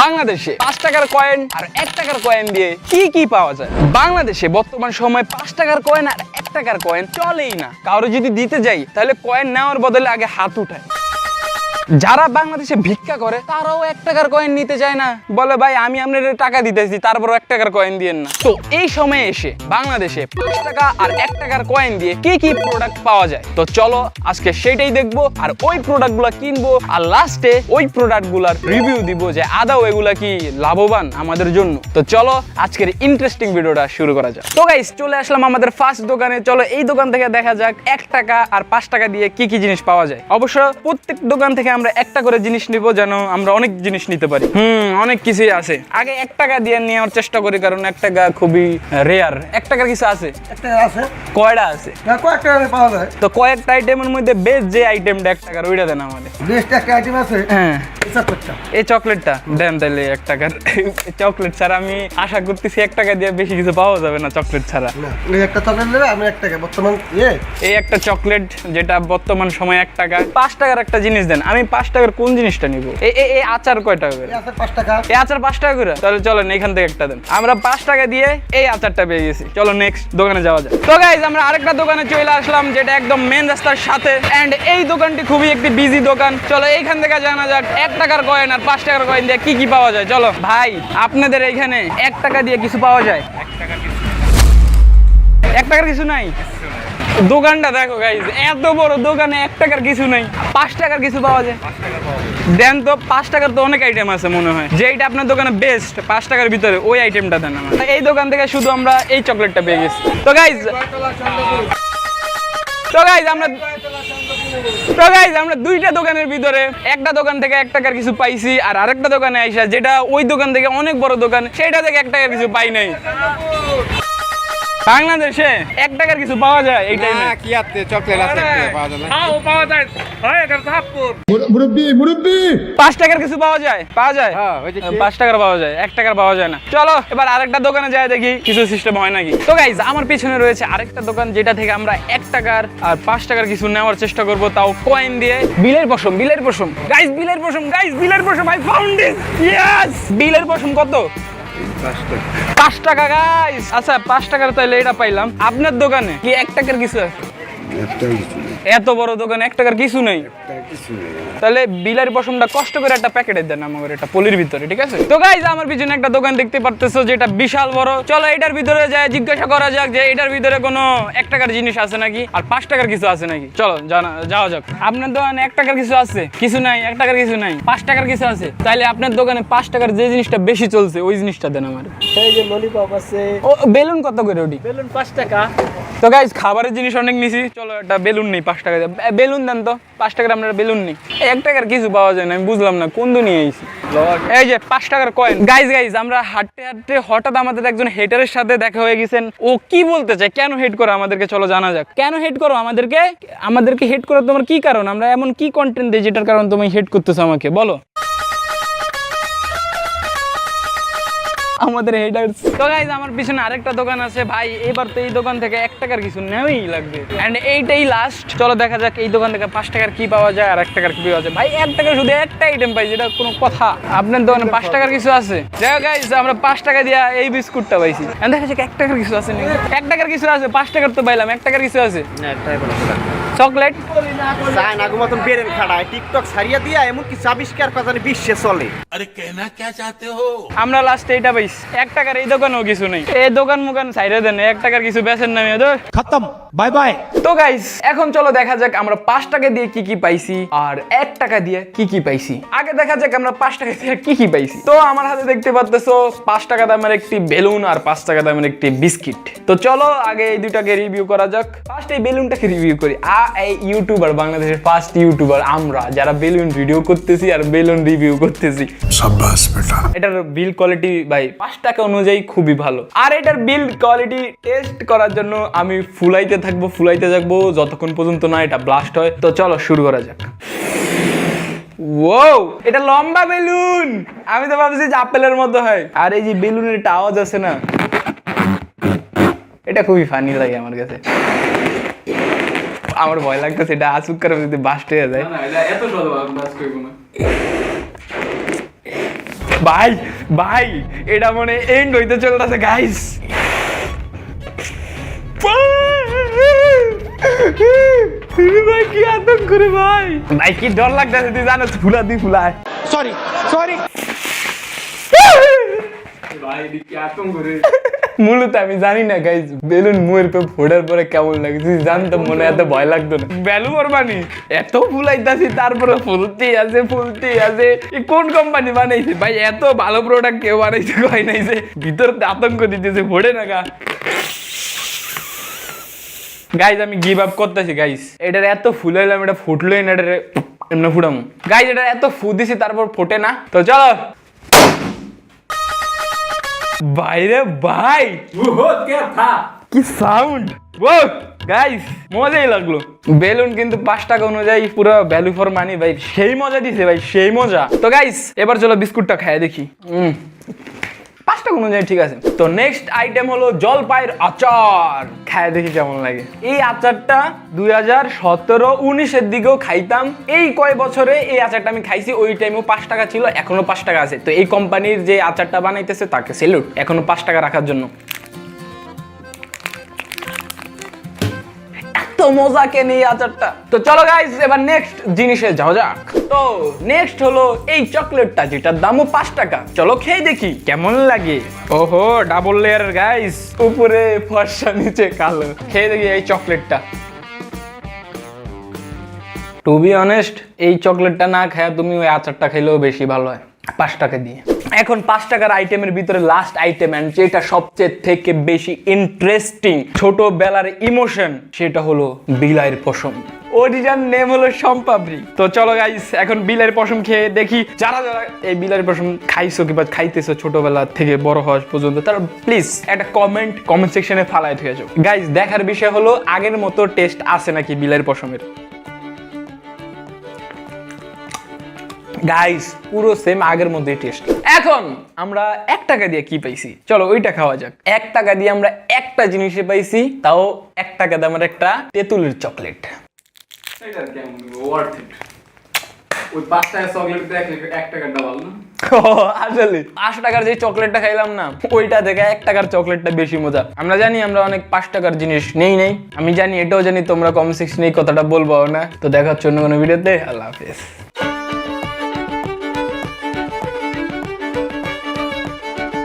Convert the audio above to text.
বাংলাদেশে পাঁচ টাকার কয়েন আর এক টাকার কয়েন দিয়ে কি কি পাওয়া যায়? বাংলাদেশে বর্তমান সময় পাঁচ টাকার কয়েন আর এক টাকার কয়েন চলেই না। কারও যদি দিতে যাই, তাহলে কয়েন নেওয়ার বদলে আগে হাত উঠায়। যারা বাংলাদেশে ভিক্ষা করে, তারাও এক টাকার কয়েন নিতে চায় না। বলে, ভাই, আমি আপনার টাকা দিতেছি তারপর এক টাকার কয়েন দিয়েন না। তো এই সময়ে এসে বাংলাদেশে পাঁচ টাকা আর এক টাকার কয়েন দিয়ে কি কি প্রোডাক্ট পাওয়া যায়? তো চলো, আজকে সেটাই দেখব, আর ওই প্রোডাক্টগুলা কিনবো, আর লাস্টে ওই প্রোডাক্টগুলার রিভিউ দিব যে আদাও এগুলা কি লাভবান আমাদের জন্য? তো চলো, আজকের ইন্টারেস্টিং ভিডিওটা শুরু করা যাক। তো গাইস চলে আসলাম আমাদের ফার্স্ট দোকানে। চলো, এই দোকান থেকে দেখা যাক এক টাকা আর পাঁচ টাকা দিয়ে কি কি জিনিস পাওয়া যায়। অবশ্য প্রত্যেক দোকান থেকে আমরা একটা করে জিনিস নিব যেন আমরা অনেক জিনিস নিতে পারি। হুম। অনেক কিছুই আছে। আগে এক টাকা দিয়ে নেওয়ার চেষ্টা করি কারণ এক টাকা খুবই রেয়ার এক টাকার কিছু আছে? আছে। কয়টা আছে? কয়েকটা পাওয়া যায়। তো কয়েকটা আইটেমের মধ্যে বেস্ট যে আইটেমটা এক টাকার ওইটা দেন আমাদের। বেস্ট একটা আইটেম আছে? হ্যাঁ। এই চকলেটটা দেন তাহলে এক টাকার। চকলেট ছাড়া আমি আশা করতেছি এক টাকা দিয়ে বেশি কিছু পাওয়া যাবে না চকলেট ছাড়া। এই একটা চকলেট নেবে আমি এক টাকা। বর্তমান ইয়ে? এই একটা চকলেট যেটা বর্তমান সময় এক টাকা। পাঁচ টাকার একটা জিনিস দেন। আমি পাঁচ টাকার কোন জিনিসটা নিব? এই আচার কয় টাকা করে পাঁচ টাকা। এই আচার পাঁচ টাকা করে। তাহলে চলেন, এখান থেকে একটা দেন। আমরা পাঁচ টাকা দিয়ে এই আচারটা পেয়ে গেছি। চলো নেক্সট দোকানে যাওয়া যায় তো গাইজ আমরা আরেকটা দোকানে চলে আসলাম, যেটা একদম মেন রাস্তার সাথে। এন্ড এই দোকানটি খুবই একটি বিজি দোকান। চলো, এইখান থেকে জানা যাক, এক টাকার কয়েন আর পাঁচ টাকার কয়েন দিয়ে কি কি পাওয়া যায়। চলো, ভাই, আপনাদের এইখানে এক টাকা দিয়ে কিছু পাওয়া যায়? এক টাকার কিছু নাই? দোকানটা দেখো গাইজ এত বড় দোকানে এক টাকার কিছু নাই, পাঁচ টাকার কিছু পাওয়া যায়। দেন তো, পাঁচ টাকার তো অনেক আইটেম আছে মনে হয়। যেইটা আপনার দোকানে বেস্ট পাঁচ টাকার ভিতরে, ওই আইটেমটা দেন আমার। এই দোকান থেকে শুধু আমরা এই চকলেটটা পেয়ে গেছি। তো গাইজ তো গাইজ আমরা তো গাইজ আমরা দুইটা দোকানের ভিতরে একটা দোকান থেকে এক টাকার কিছু পাইছি, আর আরেকটা দোকানে আইসা যেটা ওই দোকান থেকে অনেক বড় দোকান, সেটা থেকে এক টাকার কিছু পাই নাই। বাংলাদেশে এক টাকার কিছু পাওয়া যায় এই টাইমে কি আছে? চকলেট আছে পাওয়া যায়। না মুরব্বী মুরব্বী! পাঁচ টাকার কিছু পাওয়া যায় পাওয়া যায়। হ্যাঁ, ওই যে কি- পাঁচ টাকার পাওয়া যায় এক টাকার পাওয়া যায় না। চলো এবার আরেকটা দোকানে যাই দেখি কিছু সিস্টেম হয় নাকি। তো গাইজ আমার পিছনে রয়েছে আরেকটা দোকান যেটা থেকে আমরা এক টাকার আর পাঁচ টাকার কিছু নেওয়ার চেষ্টা করব তাও কয়েন দিয়ে। বিলের পশম বিলের পশম। গাইজ বিলের পশম গাইজ বিলের পশম আই ফাউন্ড ইট ইয়েস বিলের পশম কত? পাঁচ টাকা গাইস আচ্ছা পাঁচ টাকার তাইলে এটা পাইলাম। আপনার দোকানে কি এক টাকার কিছু আছে? এত বড় দোকানে এক টাকার কিছু নেই। তাহলে বিলার পশমটা কষ্ট করে একটা প্যাকেটে দেন আমার একটা পলির ভিতরে ঠিক আছে? তো গাইজ আমার পিছনে একটা দোকান দেখতে পারতেছো যেটা বিশাল বড়। চলো এটার ভিতরে যায় জিজ্ঞাসা করা যাক যে এটার ভিতরে কোনো এক টাকার জিনিস আছে নাকি? আর পাঁচ টাকার কিছু আছে নাকি? চলো জানা যাওয়া যাক। আপনার দোকানে এক টাকার কিছু আছে? কিছু নাই এক টাকার কিছু নাই পাঁচ টাকার কিছু আছে? তাহলে আপনার দোকানে পাঁচ টাকার যে জিনিসটা বেশি চলছে ওই জিনিসটা দেন আমার। এই যে ললিপপ আছে। ও বেলুন কত করে ওটি? বেলুন পাঁচ টাকা। তো গাইজ খাবারের জিনিস অনেক নিছি। চলো একটা বেলুন নেই পাঁচ টাকা বেলুন দেন তো পাঁচ টাকার আমরা বেলুন নেই। এক টাকার কিছু পাওয়া যায় না আমি বুঝলাম না কোন দুনিয়া আইছি? এই যে পাঁচ টাকার কয়েন গাইজ গাইজ আমরা হাঁটতে হাঁটতে হঠাৎ আমাদের একজন হেটারের সাথে দেখা হয়ে গেছেন। ও কি বলতে চায়? কেন হেড করো আমাদেরকে? চলো জানা যাক। কেন হেড করো আমাদেরকে? আমাদেরকে হেড করার তোমার কি কারণ? আমরা এমন কি কন্টেন্ট দিই যেটার কারণ তুমি হেড করতেছো আমাকে? বলো। আমাদের হেডার্স তো গাইজ আমার পিছনে আরেকটা দোকান আছে। ভাই এবার তো এই দোকান থেকে এক টাকার কিছু নেওয়াই লাগবে। এন্ড এইটাই লাস্ট চলো দেখা যাক এই দোকান থেকে পাঁচ টাকার কি পাওয়া যায় আর এক টাকার কি পাওয়া যায়। ভাই এক টাকা শুধু একটা আইটেম পাই যেটা কোনো কথা। আপনার দোকানে পাঁচ টাকার কিছু আছে? দেখো গাইজ আমরা পাঁচ টাকা দিয়া এই বিস্কুটটা পাইছি। দেখা যাক এক টাকার কিছু আছে নাকি? এক টাকার কিছু আছে পাঁচ টাকার তো পাইলাম এক টাকার কিছু আছে? চকলেট। চায় না মতন বেরেন খাড়ায় টিকটক ছাড়িয়ে দিয়া এমন কিছু আবিষ্কার কথা বিশ্বে চলে। আরে কেনা কে চাতে হো? আমরা লাস্ট এইটা পাইছি। এক টাকার এই দোকানেও কিছু নেই। এই দোকান মুকান সাইডে দেন এক টাকার কিছু বেচেন না মেয়েদের খতম বাই বাই তো গাইস এখন চলো দেখা যাক আমরা পাঁচ টাকা দিয়ে কি কি পাইছি আর এক টাকা দিয়ে কি কি পাইছি। আগে দেখা যাক আমরা পাঁচ টাকা দিয়ে কি কি পাইছি। তো আমার হাতে দেখতে পাচ্তেছো পাঁচ টাকা দামের একটি বেলুন আর পাঁচ টাকা দামের একটি বিস্কিট। তো চলো আগে এই দুটাকে রিভিউ করা যাক। ফার্স্ট এই বেলুনটাকে রিভিউ করি। এই ইউটিউবার বাংলাদেশের ফার্স্ট ইউটিউবার আমরা যারা বেলুন ভিডিও করতেছি আর বেলুন রিভিউ করতেছি। এটার বিল কোয়ালিটি ভাই পাঁচ টাকা অনুযায়ী খুবই ভালো। আর এটার বিল কোয়ালিটি টেস্ট করার জন্য আমি ফুলাইতে থাকব ফুলাইতে থাকব যতক্ষণ পর্যন্ত না এটা ব্লাস্ট হয়। তো চলো শুরু করা যাক। ও এটা লম্বা বেলুন! আমি তো ভাবছি যে আপেলের মতো হয়। আর এই যে বেলুনের একটা আওয়াজ আছে না? এটা খুবই ফানি লাগে আমার কাছে। আমার ভয় লাগতেছে এটা আসুক করে যদি বাস্ট হয়ে যায়। ভাই ভাই এটা মনে এন্ড হইতে চলতেছে গাইস ভাই কি আতঙ্ক করে ভাই। ভাই কি ডর লাগতেছে তুই জানো ফুলা দি ফুলায়। সরি সরি মূলত আমি জানি না গাইজ বেলুন মুয়ের পে ফোড়ার পরে কেমন লাগে তুই জানতাম মনে এত ভয় লাগতো না। বেলু বানি এত ফুলাইতাছি তারপরে ফুলতে আছে ফুলতে আছে। কোন কোম্পানি বানাইছে? ভাই এত ভালো প্রোডাক্ট কেউ বানাইছে কয় নাই যে ভিতরে আতঙ্ক দিতেছে ফোড়ে না গা। গাইজ আমি গিভ আপ করতেছি গাইজ এটার এত ফুলাইলাম এটা ফুটলোই না এটা এমনি ফুটাম। গাইজ এটা এত ফু দিছি তারপর ফোটে না। তো চলো বাইরে ভাই। কি সাউন্ড ও গাইস মজাই লাগল। বেলুন কিন্তু পাঁচ টাকা অনুযায়ী পুরো ভ্যালু ফর মানি ভাই। সেই মজা দিছে, ভাই, সেই মজা। তো গাইস এবার চলো বিস্কুটটা খাই দেখি। উম, কোনো জায়গায় ঠিক আছে। তো নেক্সট আইটেম হলো জলপাইয়ের আচার। খায় দেখি কেমন লাগে। এই আচারটা দুই হাজার সতেরো উনিশের দিকেও খাইতাম। এই কয় বছরে এই আচারটা আমি খাইছি ওই টাইমেও পাঁচ টাকা ছিল এখনও পাঁচ টাকা আছে। তো এই কোম্পানির যে আচারটা বানাইতেছে তাকে সেলুট এখনও পাঁচ টাকা রাখার জন্য। এত মজা কেন এই আচারটা। তো চলো গাইস এবার নেক্সট জিনিসে যাওয়া যাক। তো নেক্সট হলো এই চকলেটটা যেটার দামও পাঁচ টাকা। চলো খেয়ে দেখি কেমন লাগে? ওহো ডাবল লেয়ার গাইস উপরে ফর্সা নিচে কালো। খেয়ে দেখি এই চকলেটটা টু বি অনেস্ট এই চকলেটটা না খায় তুমি ওই আচারটা খেলেও বেশি ভালো হয় পাঁচ টাকা দিয়ে। এখন পাঁচ টাকার আইটেমের ভিতরে লাস্ট আইটেম অ্যান্ড যেটা সবচেয়ে থেকে বেশি ইন্টারেস্টিং ছোটবেলার ইমোশন সেটা হলো বিলাইয়ের পশম। ওরিজিনাল নেম হলো সম্পাবরি। তো চলো গাইস এখন বিলাইয়ের পশম খেয়ে দেখি। যারা যারা এই বিলাইয়ের পশম খাইছো কিংবা খাইতেছো ছোটবেলা থেকে বড় হওয়া পর্যন্ত, তারা প্লিজ একটা কমেন্ট কমেন্ট সেকশনে ফালাই থেকেছো গাইস দেখার বিষয় হলো আগের মতো টেস্ট আছে নাকি বিলাইয়ের পশমের? গাইস পুরো সেম আগের মধ্যেই টেস্ট এখন আমরা এক টাকা দিয়ে কি পাইছি? চলো ওইটা খাওয়া যাক। এক টাকা দিয়ে আমরা একটা জিনিসে পাইছি তাও এক টাকা দামের একটা তেঁতুলের চকলেট ওই পাঁচ টাকা চকলেট এক টাকার ডাবল না? আসলে। পাঁচ টাকার যে চকলেটটা খাইলাম না ওইটা থেকে এক টাকার চকলেটটা বেশি মজা। আমরা জানি আমরা অনেক পাঁচ টাকার জিনিস নেই নেই। আমি জানি এটাও জানি তোমরা কম সিক্স নেই কথাটা বলব না। তো দেখা হচ্ছে অন্য কোনো ভিডিওতে আল্লাহ হাফেজ।